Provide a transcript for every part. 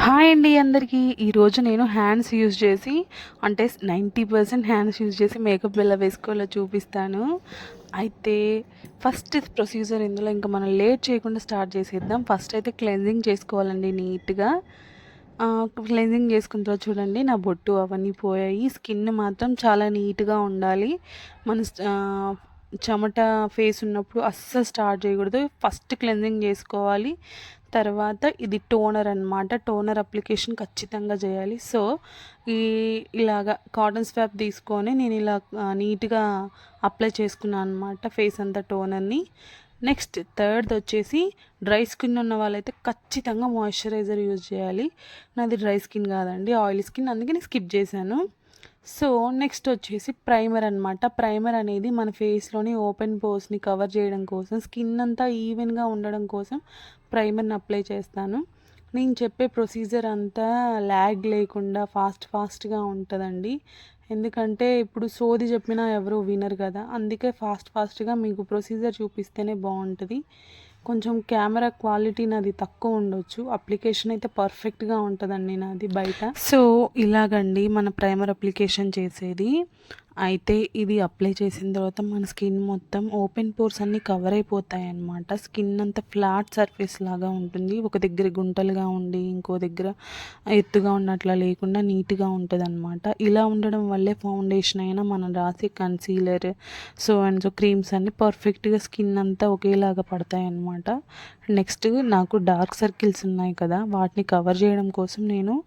Hi అండి అందరికీ. ఈరోజు నేను హ్యాండ్స్ యూజ్ చేసి అంటే నైంటీ పర్సెంట్ హ్యాండ్స్ యూజ్ చేసి మేకప్ ఎలా వేసుకోవాలో చూపిస్తాను. అయితే ఫస్ట్ ప్రొసీజర్ ఇందులో ఇంకా మనం లేట్ చేయకుండా స్టార్ట్ చేసేద్దాం. ఫస్ట్ అయితే క్లెన్జింగ్ చేసుకోవాలండి నీట్గా. క్లెన్జింగ్ చేసుకున్న తర్వాత చూడండి నా బొట్టు అవన్నీ పోయాయి. స్కిన్ మాత్రం చాలా నీట్గా ఉండాలి. మన చెమట ఫేస్ ఉన్నప్పుడు అస్సలు స్టార్ట్ చేయకూడదు. ఫస్ట్ క్లెన్జింగ్ చేసుకోవాలి. తర్వాత ఇది టోనర్ అన్నమాట. టోనర్ అప్లికేషన్ ఖచ్చితంగా చేయాలి. సో ఈ ఇలాగా కాటన్ స్వాప్ తీసుకొని నేను ఇలా నీట్గా అప్లై చేసుకున్నాను అనమాట ఫేస్ అంతా టోనర్ని నెక్స్ట్ థర్డ్ వచ్చేసి డ్రై స్కిన్ ఉన్న వాళ్ళైతే ఖచ్చితంగా మాయిశ్చరైజర్ యూజ్ చేయాలి. నాది డ్రై స్కిన్ కాదండి ఆయిల్ స్కిన్ అందుకే నేను స్కిప్ చేశాను. సో నెక్స్ట్ వచ్చేసి ప్రైమర్ అనమాట ప్రైమర్ అనేది మన ఫేస్లోని ఓపెన్ పోర్స్ని కవర్ చేయడం కోసం స్కిన్ అంతా ఈవెన్గా ఉండడం కోసం ప్రైమర్ని అప్లై చేస్తాను. నేను చెప్పే ప్రొసీజర్ అంతా ల్యాగ్ లేకుండా ఫాస్ట్ ఫాస్ట్గా ఉంటుందండి. ఎందుకంటే ఇప్పుడు సోది చెప్పినా ఎవరు వినరు కదా. అందుకే ఫాస్ట్ ఫాస్ట్గా మీకు ప్రొసీజర్ చూపిస్తేనే బాగుంటుంది. కొంచెం కెమెరా క్వాలిటీ నాది తక్కువ ఉండొచ్చు. అప్లికేషన్ అయితే పర్ఫెక్ట్గా ఉంటుందండి నాది బయట. సో ఇలాగండి మన ప్రైమర్ అప్లికేషన్ చేసేది. అయితే ఇది అప్లై చేసిన తర్వాత మన స్కిన్ మొత్తం ఓపెన్ పోర్స్ అన్నీ కవర్ అయిపోతాయి అన్నమాట. స్కిన్ అంతా ఫ్లాట్ సర్ఫేస్ లాగా ఉంటుంది. ఒక దగ్గర గుంటలుగా ఉండి ఇంకో దగ్గర ఎత్తుగా ఉన్నట్లా లేకుండా నీట్గా ఉంటుంది అనమాట ఇలా ఉండడం వల్లే ఫౌండేషన్ అయినా మనం రాసే concealer so and so creams అన్నీ పర్ఫెక్ట్గా స్కిన్ అంతా ఒకేలాగా పడతాయి అన్నమాట. నెక్స్ట్ నాకు డార్క్ సర్కిల్స్ ఉన్నాయి కదా వాటిని కవర్ చేయడం కోసం నేను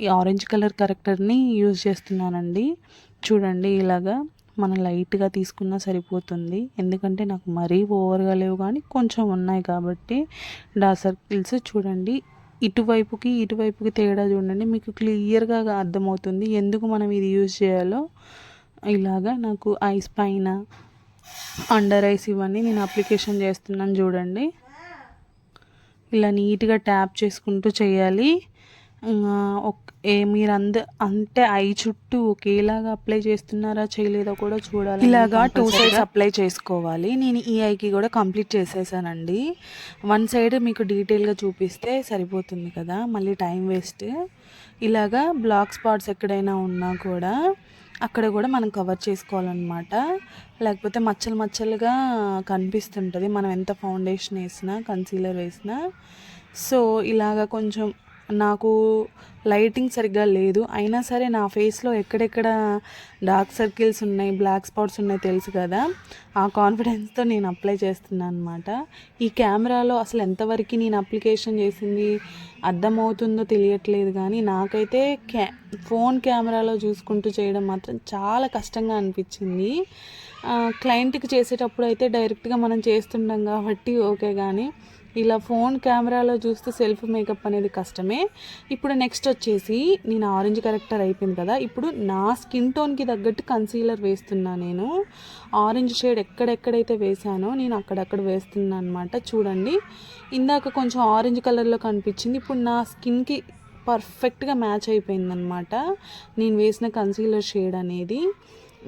ఈ ఆరెంజ్ కలర్ కరెక్టర్ని యూజ్ చేస్తున్నానండి. చూడండి ఇలాగా మనం లైట్గా తీసుకున్నా సరిపోతుంది. ఎందుకంటే నాకు మరీ ఓవర్గా లేవు కానీ కొంచెం ఉన్నాయి కాబట్టి డా సర్కిల్స్ చూడండి. ఇటువైపుకి ఇటువైపుకి తేడా చూడండి. మీకు క్లియర్గా అర్థమవుతుంది ఎందుకు మనం ఇది యూజ్ చేయాలో. ఇలాగా నాకు ఐస్ పైన అండర్ ఐస్ ఇవన్నీ నేను అప్లికేషన్ చేస్తున్నాను చూడండి. ఇలా నీట్గా ట్యాప్ చేసుకుంటూ చేయాలి. మీరు అంద అంటే ఐ చుట్టూ ఒకేలాగా అప్లై చేస్తున్నారా చేయలేదో కూడా చూడాలి ఇలాగా టూ సైడ్స్ అప్లై చేసుకోవాలి. నేను ఈ ఐకి కూడా కంప్లీట్ చేసేసానండి. వన్ సైడ్ మీకు డీటెయిల్గా చూపిస్తే సరిపోతుంది కదా మళ్ళీ టైం వేస్ట్. ఇలాగా బ్లాక్ స్పాట్స్ ఎక్కడైనా ఉన్నా కూడా అక్కడ కూడా మనం కవర్ చేసుకోవాలన్నమాట. లేకపోతే మచ్చలు మచ్చలుగా కనిపిస్తుంటుంది మనం ఎంత ఫౌండేషన్ వేసినా కన్సీలర్ వేసినా. సో ఇలాగ కొంచెం నాకు లైటింగ్ సరిగ్గా లేదు. అయినా సరే నా ఫేస్లో ఎక్కడెక్కడ డార్క్ సర్కిల్స్ ఉన్నాయి బ్లాక్ స్పాట్స్ ఉన్నాయి తెలుసు కదా ఆ కాన్ఫిడెన్స్తో నేను అప్లై చేస్తున్నాను అనమాట ఈ కెమెరాలో అసలు ఎంతవరకు నేను అప్లికేషన్ చేసింది అర్థమవుతుందో తెలియట్లేదు కానీ నాకైతే క్యా ఫోన్ కెమెరాలో చూసుకుంటూ చేయడం మాత్రం చాలా కష్టంగా అనిపించింది. క్లయింట్కి చేసేటప్పుడు అయితే డైరెక్ట్గా మనం చేస్తుంటాం కాబట్టి ఓకే కానీ ఇలా ఫోన్ కెమెరాలో చూస్తే సెల్ఫ్ మేకప్ అనేది కష్టమే. ఇప్పుడు నెక్స్ట్ వచ్చేసి నేను ఆరెంజ్ కరెక్టర్ అయిపోయింది కదా ఇప్పుడు నా స్కిన్ టోన్కి తగ్గట్టు కన్సీలర్ వేస్తున్నా నేను. ఆరెంజ్ షేడ్ ఎక్కడెక్కడైతే వేసానో నేను అక్కడక్కడ వేస్తున్నాను అనమాట చూడండి ఇందాక కొంచెం ఆరెంజ్ కలర్లో కనిపించింది ఇప్పుడు నా స్కిన్కి పర్ఫెక్ట్గా మ్యాచ్ అయిపోయిందనమాట నేను వేసిన కన్సీలర్ షేడ్ అనేది.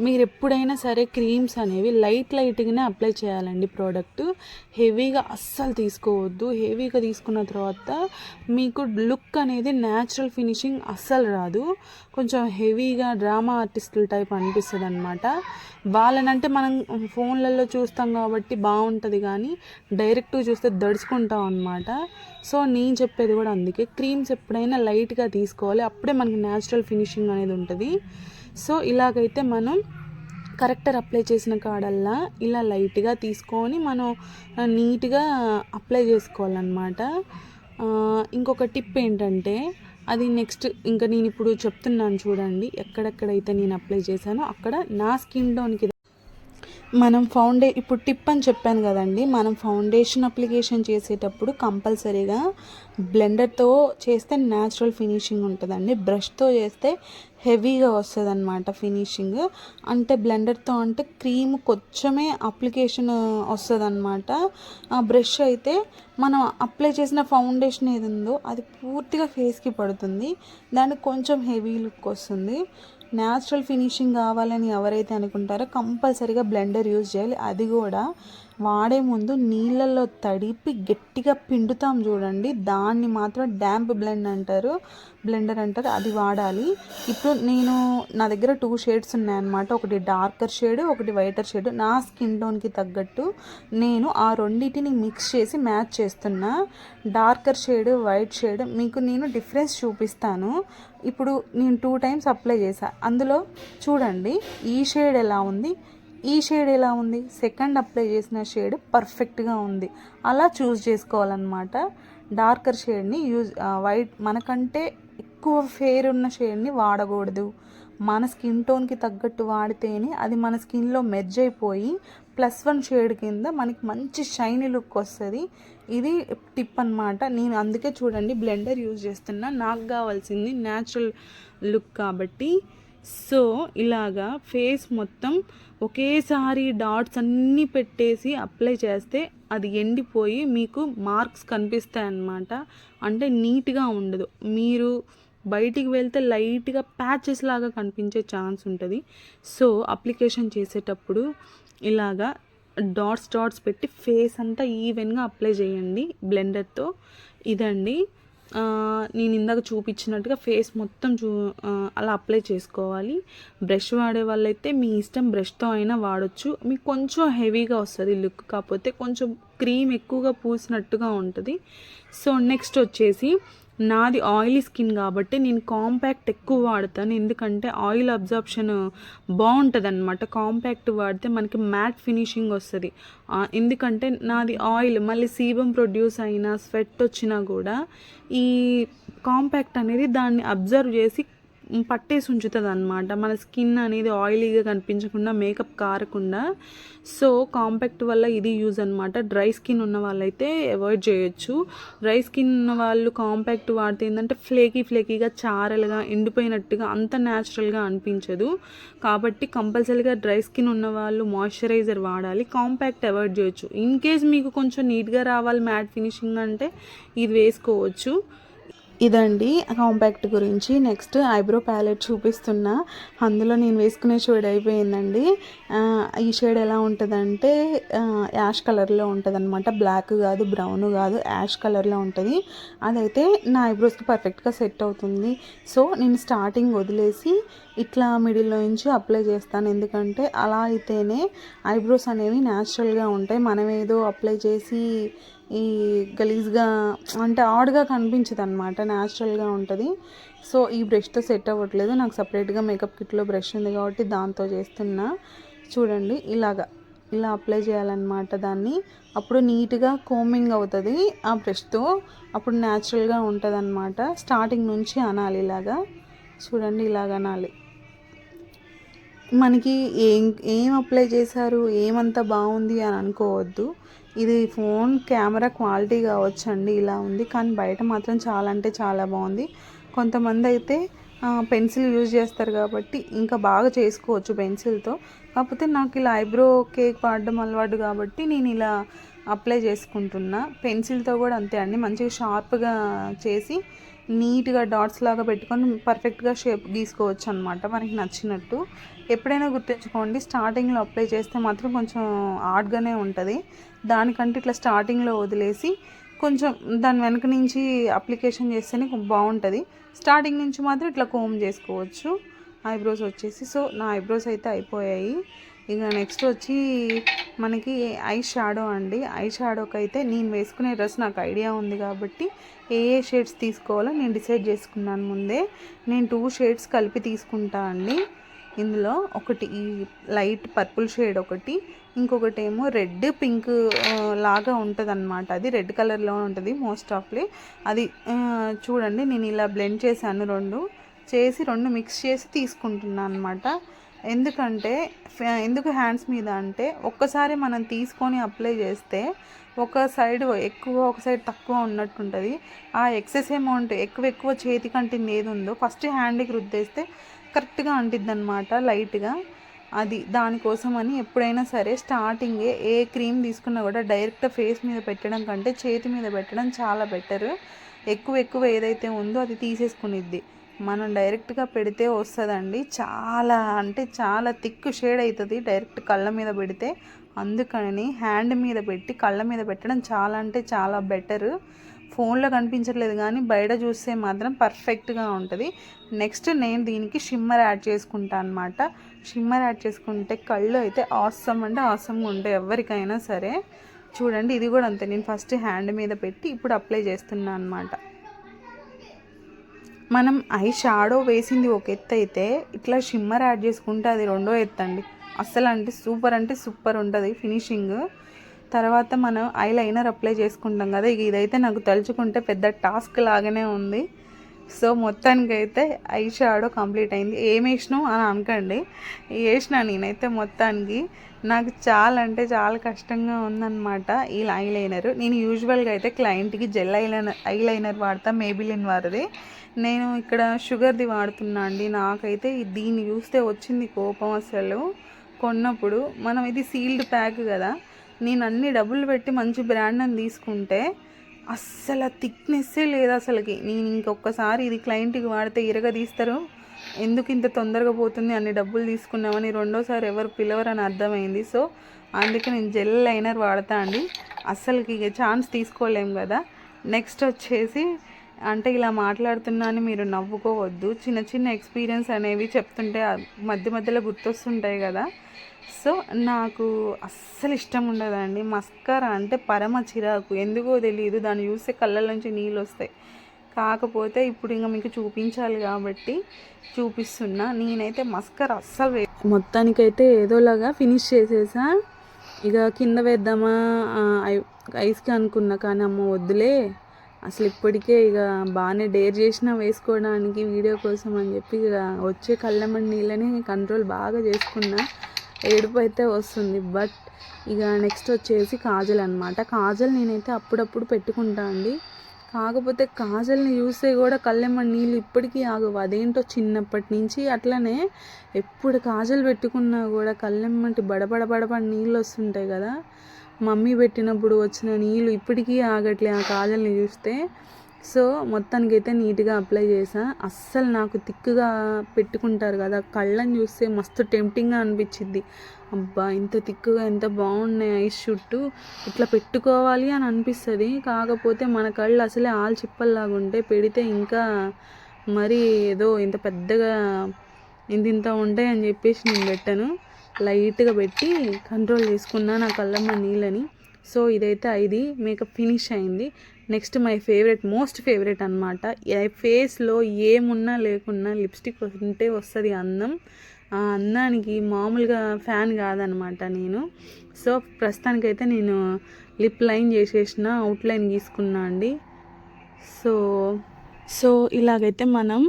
మీరు ఎప్పుడైనా సరే క్రీమ్స్ అనేవి లైట్ లైట్గానే అప్లై చేయాలండి ప్రోడక్ట్. హెవీగా అస్సలు తీసుకోవద్దు. హెవీగా తీసుకున్న తర్వాత మీకు లుక్ అనేది న్యాచురల్ ఫినిషింగ్ అస్సలు రాదు. కొంచెం హెవీగా డ్రామా ఆర్టిస్టుల టైప్ అనిపిస్తుంది అనమాట వాళ్ళనంటే మనం ఫోన్లలో చూస్తాం కాబట్టి బాగుంటుంది కానీ డైరెక్ట్గా చూస్తే దడుచుకుంటాం అనమాట సో నేను చెప్పేది కూడా అందుకే క్రీమ్స్ ఎప్పుడైనా లైట్గా తీసుకోవాలి. అప్పుడే మనకి న్యాచురల్ ఫినిషింగ్ అనేది ఉంటుంది. సో ఇలాగైతే మనం కరెక్టర్ అప్లై చేసిన కాడల్లా ఇలా లైట్గా తీసుకొని మనం నీట్గా అప్లై చేసుకోవాలన్నమాట. ఇంకొక టిప్ ఏంటంటే అది నెక్స్ట్ ఇంకా నేను ఇప్పుడు చెప్తున్నాను చూడండి ఎక్కడెక్కడైతే నేను అప్లై చేశానో అక్కడ నా స్కిన్ టోన్కి మనం ఫౌండే ఇప్పుడు టిప్ అని చెప్పాను కదండి మనం ఫౌండేషన్ అప్లికేషన్ చేసేటప్పుడు కంపల్సరీగా బ్లెండర్తో చేస్తే న్యాచురల్ ఫినిషింగ్ ఉంటుందండి. బ్రష్తో చేస్తే హెవీగా వస్తుంది అనమాట ఫినిషింగ్ అంటే బ్లెండర్తో అంటే క్రీమ్ కొంచెమే అప్లికేషన్ వస్తుంది అనమాట ఆ బ్రష్ అయితే మనం అప్లై చేసిన ఫౌండేషన్ ఏది ఉందో అది పూర్తిగా ఫేస్కి పడుతుంది. దానికి కొంచెం హెవీ లుక్ వస్తుంది. న్యాచురల్ ఫినిషింగ్ కావాలని ఎవరైతే అనుకుంటారో కంపల్సరీగా బ్లెండర్ యూజ్ చేయాలి. అది కూడా వాడే ముందు నీళ్ళల్లో తడిపి గట్టిగా పిండుతాం చూడండి. దాన్ని మాత్రం డ్యాంప్ బ్లెండ్ అంటారు. బ్లెండర్ అంటారు. అది వాడాలి. ఇప్పుడు నేను నా దగ్గర టూ షేడ్స్ ఉన్నాయన్నమాట. ఒకటి డార్కర్ షేడ్ ఒకటి వైటర్ షేడ్ నా స్కిన్ టోన్కి తగ్గట్టు నేను ఆ రెండింటిని మిక్స్ చేసి మ్యాచ్ చేస్తున్నా. డార్కర్ షేడ్ వైట్ షేడ్ మీకు నేను డిఫరెన్స్ చూపిస్తాను. ఇప్పుడు నేను టూ టైమ్స్ అప్లై చేశాను అందులో చూడండి ఈ షేడ్ ఎలా ఉంది? ఈ షేడ్ ఎలా ఉంది? సెకండ్ అప్లై చేసిన షేడ్ పర్ఫెక్ట్గా ఉంది. అలా చూస్ చేసుకోవాలన్నమాట. డార్కర్ షేడ్ని యూజ్ వైట్ మనకంటే ఎక్కువ ఫేర్ ఉన్న షేడ్ని వాడకూడదు. మన స్కిన్ టోన్కి తగ్గట్టు వాడితేనే అది మన స్కిన్లో మెర్జ్ అయిపోయి ప్లస్ వన్ షేడ్ కింద మనకి మంచి షైనీ లుక్ వస్తుంది. ఇది టిప్ అనమాట నేను అందుకే చూడండి బ్లెండర్ యూజ్ చేస్తున్నా. నాకు కావాల్సింది న్యాచురల్ లుక్ కాబట్టి. సో ఇలాగా ఫేస్ మొత్తం ఒకేసారి డాట్స్ అన్నీ పెట్టేసి అప్లై చేస్తే అది ఎండిపోయి మీకు మార్క్స్ కనిపిస్తాయి అన్నమాట అంటే నీట్గా ఉండదు. మీరు బయటికి వెళ్తే లైట్గా ప్యాచెస్ లాగా కనిపించే ఛాన్స్ ఉంటుంది. సో అప్లికేషన్ చేసేటప్పుడు ఇలాగా డాట్స్ డాట్స్ పెట్టి ఫేస్ అంతా ఈవెన్గా అప్లై చేయండి. బ్లెండర్తో. ఇదండి. నేను ఇందాక చూపించినట్టుగా ఫేస్ మొత్తం చూ అలా అప్లై చేసుకోవాలి. బ్రష్ వాడే వాళ్ళైతే మీ ఇష్టం బ్రష్తో అయినా వాడొచ్చు. మీకు కొంచెం హెవీగా వస్తుంది లుక్ కాకపోతే కొంచెం క్రీమ్ ఎక్కువగా పూసినట్టుగా ఉంటుంది. సో నెక్స్ట్ వచ్చేసి నాది ఆయిలీ స్కిన్ కాబట్టి నేను కాంపాక్ట్ ఎక్కువ వాడతాను. ఎందుకంటే ఆయిల్ అబ్జార్ప్షన్ బాగుంటుంది అనమాట కాంపాక్ట్ వాడితే మనకి మ్యాట్ ఫినిషింగ్ వస్తుంది. ఎందుకంటే నాది ఆయిల్ మళ్ళీ సీబం ప్రొడ్యూస్ అయినా స్వెట్ వచ్చినా కూడా ఈ కాంపాక్ట్ అనేది దాన్ని అబ్జర్వ్ చేసి పట్టేసి ఉంచుతుంది అనమాట మన స్కిన్ అనేది ఆయిలీగా కనిపించకుండా మేకప్ కారకుండా సో కాంపాక్ట్ వల్ల ఇది యూజ్ అనమాట డ్రై స్కిన్ ఉన్న వాళ్ళైతే అవాయిడ్ చేయొచ్చు. డ్రై స్కిన్ ఉన్న వాళ్ళు కాంపాక్ట్ వాడితే ఏంటంటే ఫ్లేకీ ఫ్లేకీగా చారలుగా ఎండిపోయినట్టుగా అంత న్యాచురల్గా అనిపించదు. కాబట్టి కంపల్సరీగా డ్రై స్కిన్ ఉన్న వాళ్ళు మాయిశ్చరైజర్ వాడాలి. కాంపాక్ట్ అవాయిడ్ చేయొచ్చు. ఇన్ కేస్ మీకు కొంచెం నీట్గా రావాలి మ్యాట్ ఫినిషింగ్ అంటే ఇది వేసుకోవచ్చు. ఇదండి కాంపాక్ట్ గురించి. నెక్స్ట్ ఐబ్రో ప్యాలెట్ చూపిస్తున్నా. అందులో నేను వేసుకునే షేడ్ అయిపోయిందండి. ఈ షేడ్ ఎలా ఉంటుందంటే యాష్ కలర్లో ఉంటుంది అనమాట బ్లాక్ కాదు బ్రౌన్ కాదు యాష్ కలర్లో ఉంటుంది. అదైతే నా ఐబ్రోస్కి పర్ఫెక్ట్గా సెట్ అవుతుంది. సో నేను స్టార్టింగ్ వదిలేసి ఇట్లా మిడిల్లో నుంచి అప్లై చేస్తాను. ఎందుకంటే అలా అయితేనే ఐబ్రోస్ అనేవి న్యాచురల్గా ఉంటాయి. మనం ఏదో అప్లై చేసి ఈ గలీజ్గా అంటే ఆడ్గా కనిపించదు అనమాట న్యాచురల్గా ఉంటుంది. సో ఈ బ్రష్తో సెట్ అవ్వట్లేదు. నాకు సపరేట్గా మేకప్ కిట్లో బ్రష్ ఉంది కాబట్టి దాంతో చేస్తున్నా. చూడండి ఇలాగా ఇలా అప్లై చేయాలన్నమాట దాన్ని. అప్పుడు నీట్గా కోమింగ్ అవుతుంది ఆ బ్రష్తో. అప్పుడు న్యాచురల్గా ఉంటుంది అనమాట స్టార్టింగ్ నుంచి అనాలి ఇలాగా. చూడండి ఇలాగ అనాలి. మనకి ఏం ఏం అప్లై చేశారు? ఏమంత బాగుంది అని అనుకోవద్దు. ఇది ఫోన్ కెమెరా క్వాలిటీ కావచ్చండి ఇలా ఉంది. కానీ బయట మాత్రం చాలా అంటే చాలా బాగుంది. కొంతమంది అయితే పెన్సిల్ యూజ్ చేస్తారు కాబట్టి ఇంకా బాగా చేసుకోవచ్చు పెన్సిల్తో. కాకపోతే నాకు ఇలా ఐబ్రో కేక్ వాడడం అలవాటు కాబట్టి నేను ఇలా అప్లై చేసుకుంటున్నా. పెన్సిల్తో కూడా అంతే అండి. మంచిగా షార్ప్గా చేసి నీట్గా డాట్స్ లాగా పెట్టుకొని పర్ఫెక్ట్గా షేప్ గీసుకోవచ్చు అనమాట మనకి నచ్చినట్టు. ఎప్పుడైనా గుర్తుంచుకోండి స్టార్టింగ్లో అప్లై చేస్తే మాత్రం కొంచెం ఆడ్గానే ఉంటుంది. దానికంటే ఇట్లా స్టార్టింగ్లో వదిలేసి కొంచెం దాని వెనక నుంచి అప్లికేషన్ చేస్తేనే బాగుంటుంది. స్టార్టింగ్ నుంచి మాత్రం ఇట్లా కోమ్ చేసుకోవచ్చు. ఐబ్రోస్ వచ్చేసి సో నా ఐబ్రోస్ అయితే అయిపోయాయి. ఇక నెక్స్ట్ వచ్చి మనకి ఐ షాడో అండి. ఐ షాడోకి అయితే నేను వేసుకునే డ్రెస్ నాకు ఐడియా ఉంది కాబట్టి ఏ ఏ షేడ్స్ తీసుకోవాలో నేను డిసైడ్ చేసుకున్నాను ముందే. నేను టూ షేడ్స్ కలిపి తీసుకుంటా అండి. ఇందులో ఒకటి ఈ లైట్ పర్పుల్ షేడ్ ఒకటి ఇంకొకటి ఏమో రెడ్ పింక్ లాగా ఉంటుంది అనమాట అది రెడ్ కలర్లో ఉంటుంది మోస్ట్ ఆఫ్లీ. అది చూడండి నేను ఇలా బ్లెండ్ చేశాను రెండు. చేసి రెండు మిక్స్ చేసి తీసుకుంటున్నాను అనమాట ఎందుకంటే ఎందుకు హ్యాండ్స్ మీద అంటే ఒక్కసారి మనం తీసుకొని అప్లై చేస్తే ఒక సైడ్ ఎక్కువ ఒక సైడ్ తక్కువ ఉన్నట్టు ఉంటుంది ఆ ఎక్సెస్ అమౌంట్ ఎక్కువ ఎక్కువ చేతికి అంటింది ఏది ఉందో ఫస్ట్ హ్యాండ్కి రుద్దేస్తే కరెక్ట్గా అంటిద్ది అనమాట లైట్గా. అది దానికోసం అని ఎప్పుడైనా సరే స్టార్టింగే ఏ క్రీమ్ తీసుకున్నా కూడా డైరెక్ట్ ఫేస్ మీద పెట్టడం కంటే చేతి మీద పెట్టడం చాలా బెటర్ ఎక్కువ ఎక్కువ ఏదైతే ఉందో అది తీసేసుకునిద్ది. మనం డైరెక్ట్గా పెడితే వస్తుందండి. చాలా అంటే చాలా థిక్ షేడ్ అవుతుంది డైరెక్ట్ కళ్ళ మీద పెడితే. అందుకని హ్యాండ్ మీద పెట్టి కళ్ళ మీద పెట్టడం చాలా అంటే చాలా బెటర్ ఫోన్లో కనిపించట్లేదు కానీ బయట చూస్తే మాత్రం పర్ఫెక్ట్గా ఉంటుంది. నెక్స్ట్ నేను దీనికి షిమ్మర్ యాడ్ చేసుకుంటాను అనమాట షిమ్మర్ యాడ్ చేసుకుంటే కళ్ళు అయితే ఆసమ్ అంటే ఆసమ్గా ఉంటాయి ఎవరికైనా సరే. చూడండి ఇది కూడా అంతే. నేను ఫస్ట్ హ్యాండ్ మీద పెట్టి ఇప్పుడు అప్లై చేస్తున్నాను అనమాట మనం ఐ షాడో వేసింది ఒక ఎత్తు అయితే ఇట్లా షిమ్మర్ యాడ్ చేసుకుంటే అది రెండో ఎత్తు అండి. అస్సలు అంటే సూపర్ అంటే సూపర్ ఉంటుంది ఫినిషింగ్. తర్వాత మనం ఐ లైనర్ అప్లై చేసుకుంటాం కదా ఇక ఇదైతే నాకు తలుచుకుంటే పెద్ద టాస్క్ లాగానే ఉంది. సో మొత్తానికి అయితే ఐ షాడో కంప్లీట్ అయింది. ఏం వేసినావు అని అనకండి. వేసిన నేనైతే మొత్తానికి నాకు చాలా అంటే చాలా కష్టంగా ఉందన్నమాట ఈ ఐలైనర్. లైనర్ నేను యూజువల్గా అయితే క్లయింట్కి జెల్ ఐలైనర్ ఐ లైనర్ వాడతా మేబిలిన్ వారిది. నేను ఇక్కడ షుగర్ది వాడుతున్నా అండి. నాకైతే దీన్ని చూస్తే వచ్చింది కోపం అసలు. కొన్నప్పుడు మనం ఇది సీల్డ్ ప్యాక్ కదా నేను అన్ని డబ్బులు పెట్టి మంచి బ్రాండ్ అని తీసుకుంటే అస్సలు థిక్నెస్సే లేదు అసలుకి. నేను ఇంకొకసారి ఇది క్లయింట్కి వాడితే ఇరగదీస్తారు. ఎందుకు ఇంత తొందరగా పోతుంది? అన్ని డబ్బులు తీసుకున్నామని రెండోసారి ఎవరు పిలవరని అర్థమైంది. సో అందుకే నేను జెల్ లైనర్ వాడతా అండి. అస్సలకి ఇక ఛాన్స్ తీసుకోలేము కదా. నెక్స్ట్ వచ్చేసి అంటే ఇలా మాట్లాడుతున్నాను మీరు నవ్వుకోవద్దు. చిన్న చిన్న ఎక్స్పీరియన్స్ అనేవి చెప్తుంటే మధ్య మధ్యలో గుర్తొస్తుంటాయి కదా. సో నాకు అస్సలు ఇష్టం ఉండదండి. మస్కరా అంటే పరమ చిరాకు. ఎందుకో తెలియదు దాన్ని చూస్తే కళ్ళ నుంచి నీళ్ళు వస్తాయి. కాకపోతే ఇప్పుడు ఇంకా మీకు చూపించాలి కాబట్టి చూపిస్తున్నా. నేనైతే మస్కర్ అస్సలు వే మొత్తానికైతే ఏదోలాగా ఫినిష్ చేసేసా. ఇక కింద వేద్దామా? ఐస్కి అనుకున్నా కానీ అమ్మ వద్దులే. అసలు ఇప్పటికే ఇక బాగానే డేర్ చేసినా వేసుకోవడానికి వీడియో కోసం అని చెప్పి ఇక వచ్చే కళ్ళమని నీళ్ళని కంట్రోల్ బాగా చేసుకున్నా. ఏడుపు అయితే వస్తుంది. బట్ ఇక నెక్స్ట్ వచ్చేసి కాజల్ అనమాట కాజల్ నేనైతే అప్పుడప్పుడు పెట్టుకుంటా అండి. కాకపోతే కాజల్ని చూస్తే కూడా కళ్ళెమ్మ నీళ్ళు ఇప్పటికీ ఆగవు. అదేంటో చిన్నప్పటి నుంచి అట్లనే ఎప్పుడు కాజల్ పెట్టుకున్నా కూడా కళ్ళెమ్మటి బడబడ బడబడ నీళ్ళు వస్తుంటాయి కదా. మమ్మీ పెట్టినప్పుడు వచ్చిన నీళ్ళు ఇప్పటికీ ఆగట్లే ఆ కాజల్ని చూస్తే. సో మొత్తానికి అయితే నీట్గా అప్లై చేసా అస్సలు నాకు తిక్కుగా పెట్టుకుంటారు కదా కళ్ళని చూస్తే మస్తు టెంప్టింగ్గా అనిపించింది అబ్బా ఇంత తిక్కుగా ఎంత బాగున్నాయి ఐస్ చుట్టూ ఇట్లా పెట్టుకోవాలి అని అనిపిస్తుంది. కాకపోతే మన కళ్ళు అసలే ఆల్చిప్పల్లాగా ఉంటే పెడితే ఇంకా మరి ఏదో ఇంత పెద్దగా ఇంత ఇంత ఉంటాయి అని చెప్పేసి నేను పెట్టాను. లైట్గా పెట్టి కంట్రోల్ చేసుకున్నా నా కళ్ళమ్మ నీళ్ళని. సో ఇదైతే ఐది. మేకప్ ఫినిష్ అయింది. Next my favourite most favourite అనమాట ఫేస్లో ఏమున్నా లేకున్నా లిప్స్టిక్ ఉంటే వస్తుంది అందం. ఆ అందానికి మామూలుగా ఫ్యాన్ కాదనమాట నేను. సో ప్రస్తుతానికైతే నేను లిప్ లైన్ చేసేసిన అవుట్లైన్ గీసుకున్నా అండి. సో సో ఇలాగైతే మనం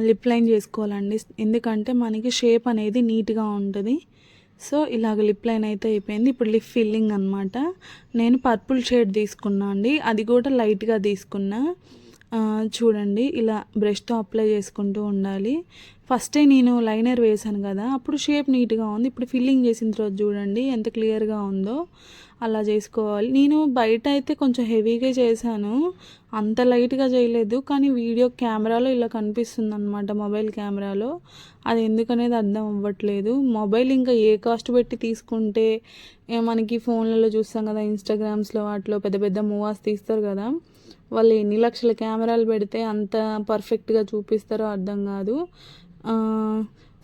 లిప్ లైన్ చేసుకోవాలండి. ఎందుకంటే మనకి షేప్ అనేది నీట్గా ఉంటుంది. సో ఇలాగ లిప్ లైన్ అయితే అయిపోయింది. ఇప్పుడు లిప్ ఫిల్లింగ్ అనమాట నేను పర్పుల్ షేడ్ తీసుకున్నా అండి. అది కూడా లైట్గా తీసుకున్నా. చూడండి ఇలా బ్రష్తో అప్లై చేసుకుంటూ ఉండాలి. ఫస్టే నేను లైనర్ వేసాను కదా అప్పుడు షేప్ నీట్గా ఉంది. ఇప్పుడు ఫిల్లింగ్ చేసిన తర్వాత చూడండి ఎంత క్లియర్గా ఉందో అలా చేసుకోవాలి. నేను బయట అయితే కొంచెం హెవీగా చేశాను అంత లైట్గా చేయలేదు కానీ వీడియో కెమెరాలో ఇలా కనిపిస్తుంది అనమాట మొబైల్ కెమెరాలో అది ఎందుకనేది అర్థం అవ్వట్లేదు. మొబైల్ ఇంకా ఏ కాస్ట్ పెట్టి తీసుకుంటే మనకి ఫోన్లలో చూస్తాం కదా ఇన్స్టాగ్రామ్స్లో వాటిలో పెద్ద పెద్ద మూవాస్ తీస్తారు కదా. వాళ్ళు ఎన్ని లక్షల కెమెరాలు పెడితే అంత పర్ఫెక్ట్గా చూపిస్తారో అర్థం కాదు.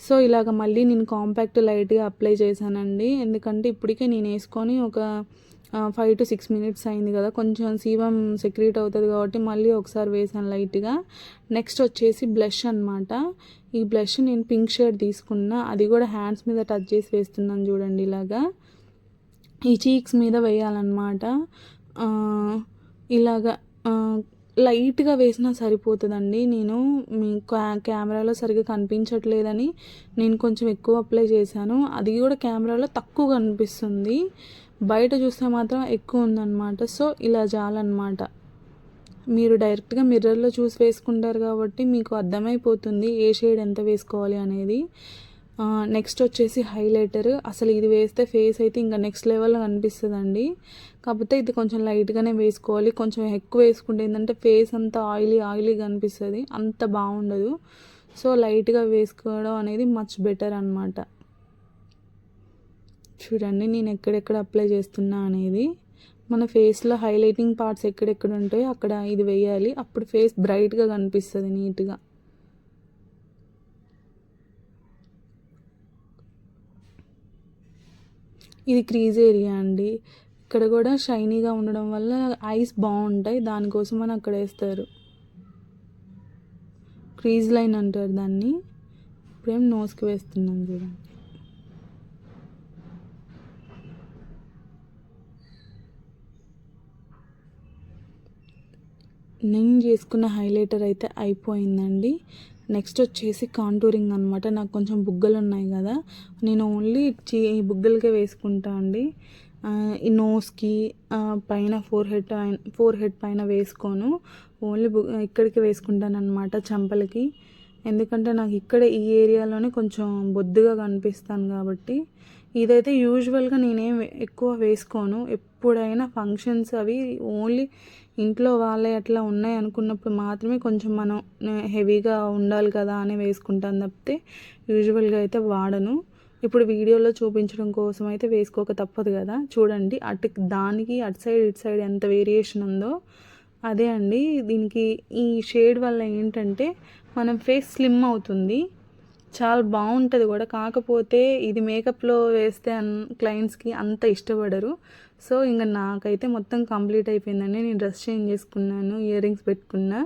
సో ఇలాగ మళ్ళీ నేను కాంపాక్ట్ లైట్గా అప్లై చేశానండి. ఎందుకంటే ఇప్పటికే నేను వేసుకొని ఒక ఫైవ్ టు సిక్స్ మినిట్స్ అయింది కదా. కొంచెం సీవం సెక్రీట్ అవుతుంది కాబట్టి మళ్ళీ ఒకసారి వేసాను లైట్గా. నెక్స్ట్ వచ్చేసి బ్లష్ అనమాట ఈ బ్లష్ నేను పింక్ షేడ్ తీసుకున్నా. అది కూడా హ్యాండ్స్ మీద టచ్ చేసి వేస్తున్నాను చూడండి ఇలాగా. ఈ చీక్స్ మీద వేయాలన్నమాట. ఇలాగా లైట్గా వేసినా సరిపోతుందండి. నేను మీ కెమెరాలో సరిగ్గా కనిపించట్లేదని నేను కొంచెం ఎక్కువ అప్లై చేశాను. అది కూడా కెమెరాలో తక్కువ కనిపిస్తుంది. బయట చూస్తే మాత్రం ఎక్కువ ఉందన్నమాట. సో ఇలా చాలన్నమాట మీరు డైరెక్ట్గా మిర్రర్లో చూసి వేసుకుంటారు కాబట్టి మీకు అర్థమైపోతుంది ఏ షేడ్ ఎంత వేసుకోవాలి అనేది. నెక్స్ట్ వచ్చేసి హైలైటర్ అసలు ఇది వేస్తే ఫేస్ అయితే ఇంకా నెక్స్ట్ లెవెల్లో కనిపిస్తుందండి. కాకపోతే ఇది కొంచెం లైట్గానే వేసుకోవాలి. కొంచెం ఎక్కువ వేసుకుంటే ఏంటంటే ఫేస్ అంతా ఆయిలీ ఆయిలీ కనిపిస్తుంది. అంత బాగుండదు. సో లైట్గా వేసుకోవడం అనేది మచ్ బెటర్ అనమాట చూడండి నేను ఎక్కడెక్కడ అప్లై చేస్తున్నా అనేది. మన ఫేస్లో హైలైటింగ్ పార్ట్స్ ఎక్కడెక్కడ ఉంటాయో అక్కడ ఇది వేయాలి. అప్పుడు ఫేస్ బ్రైట్గా కనిపిస్తుంది నీట్గా ఇది క్రీజ్ ఏరియా అండి. ఇక్కడ కూడా షైనీగా ఉండడం వల్ల ఐస్ బాగుంటాయి. దానికోసం అని అక్కడ వేస్తారు. క్రీజ్ లైన్ అంటారు దాన్ని. ఇప్పుడేం నోస్కి వేస్తున్నాం చూడండి. నేను చేసుకున్న హైలైటర్ అయితే అయిపోయిందండి. నెక్స్ట్ వచ్చేసి కాంటూరింగ్ అనమాట నాకు కొంచెం బుగ్గలు ఉన్నాయి కదా. నేను ఓన్లీ చీ బుగ్గలకే వేసుకుంటా అండి. ఈ నోస్కి పైన ఫోర్ హెడ్ ఫోర్ హెడ్ పైన వేసుకోను. ఓన్లీ బు ఇక్కడికి వేసుకుంటాను అనమాట చంపలకి. ఎందుకంటే నాకు ఇక్కడ ఈ ఏరియాలోనే కొంచెం బొద్దుగా కనిపిస్తాను కాబట్టి. ఇదైతే యూజువల్గా నేనేం ఎక్కువ వేసుకోను. ఎప్పుడైనా ఫంక్షన్స్ అవి ఓన్లీ ఇంట్లో వాళ్ళే అట్లా ఉన్నాయి అనుకున్నప్పుడు మాత్రమే కొంచెం మనం హెవీగా ఉండాలి కదా అని వేసుకుంటాను తప్పితే యూజువల్గా అయితే వాడను. ఇప్పుడు వీడియోలో చూపించడం కోసం అయితే వేసుకోక తప్పదు కదా. చూడండి అటు దానికి అటు సైడ్ ఇటు సైడ్ ఎంత వేరియేషన్ ఉందో అదే అండి. దీనికి ఈ షేడ్ వల్ల ఏంటంటే మనం ఫేస్ స్లిమ్ అవుతుంది. చాలా బాగుంటుంది కూడా. కాకపోతే ఇది మేకప్లో వేస్తే అన్ క్లయింట్స్కి అంత ఇష్టపడరు. సో ఇంకా నాకైతే మొత్తం కంప్లీట్ అయిపోయిందండి. నేను డ్రెస్ చేంజ్ చేసుకున్నాను ఇయర్ రింగ్స్ పెట్టుకున్నా.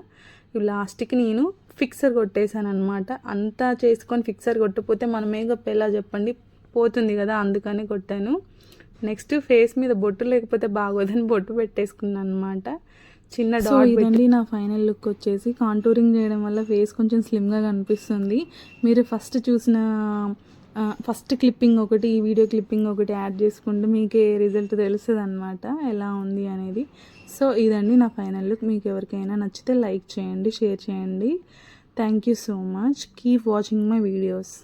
ఇవి లాస్ట్కి నేను ఫిక్సర్ కొట్టేశాను అనమాట అంతా చేసుకొని ఫిక్సర్ కొట్టకపోతే మన మేకప్ ఎలా చెప్పండి? పోతుంది కదా అందుకని కొట్టాను. నెక్స్ట్ ఫేస్ మీద బొట్టు లేకపోతే బాగోదని బొట్టు పెట్టేసుకున్నాను అనమాట చిన్న డాట్ ఇదండి నా ఫైనల్ లుక్ వచ్చేసి. కాంటూరింగ్ చేయడం వల్ల ఫేస్ కొంచెం స్లిమ్గా కనిపిస్తుంది. మీరు ఫస్ట్ చూసిన ఫస్ట్ క్లిప్పింగ్ ఒకటి ఈ వీడియో క్లిప్పింగ్ ఒకటి యాడ్ చేసుకుంటే మీకే రిజల్ట్ తెలుస్తుంది అనమాట ఎలా ఉంది అనేది. సో ఇదండి నా ఫైనల్ లుక్ మీకు ఎవరికైనా నచ్చితే లైక్ చేయండి షేర్ చేయండి. Thank you so much keep watching my videos